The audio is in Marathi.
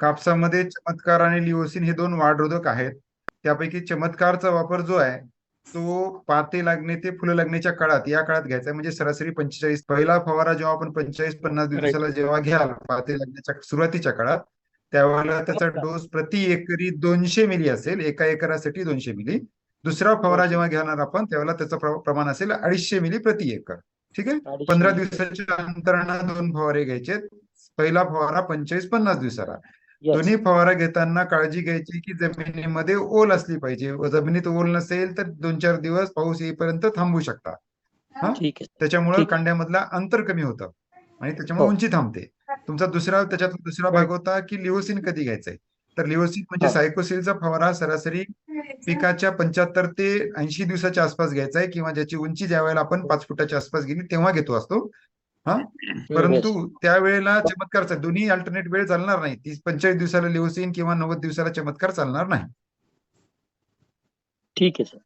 कापसामध्ये चमत्कार आणि लिओसिन हे दोन वाढरोधक आहेत त्यापैकी चमत्कारचा वापर जो आहे तो पाते लागणे ते फुलं लागण्याच्या काळात या काळात घ्यायचा म्हणजे सरासरी पंचेचाळीस पहिला फवारा जेव्हा आपण पंचेचाळीस पन्नास दिवसाला जेव्हा घ्याल पाते लागण्याच्या सुरुवातीच्या काळात त्यावेळेला त्याचा. डोस प्रति एकरी दोनशे मिली असेल एका एकरासाठी दोनशे मिली दुसरा फवारा ओके. जेव्हा घेणार आपण त्यावेळेला त्याचं प्र- प्रमाण असेल अडीचशे मिली प्रति एकर ठीक आहे पंधरा. दिवसाच्या अंतरानं दोन फवारे घ्यायचे पहिला फवारा पंचेचाळीस पन्नास दिवसाला. दोन्ही फवारा घेताना काळजी घ्यायची की जमिनीमध्ये ओल असली पाहिजे. व जमिनीत ओल नसेल तर दोन चार दिवस पाऊस येईपर्यंत थांबू शकता. हा? ठीक आहे. त्याच्यामुळे. कांड्यामधला अंतर कमी होतं आणि त्याच्यामुळे हो. उंची थांबते. तुमचा दुसरा त्याच्यात दुसरा भाग होता की लिओसिन कधी घ्यायचंय? तर लिओसिन म्हणजे. सायकोसिलचा फवारा सरासरी पिकाच्या पंच्याहत्तर ते ऐंशी दिवसाच्या आसपास घ्यायचा आहे किंवा ज्याची उंची ज्या वेळेला आपण पाच फुटाच्या आसपास गेली तेव्हा घेतो असतो. हा? परंतु त्यावेळेला चमत्कारचा दोन्ही अल्टरनेट वेळ चालणार नाही. तीस पंचेचाळीस दिवसाला लिओसिन किंवा नव्वद दिवसाला चमत्कार चालणार नाही. ठीक आहे सर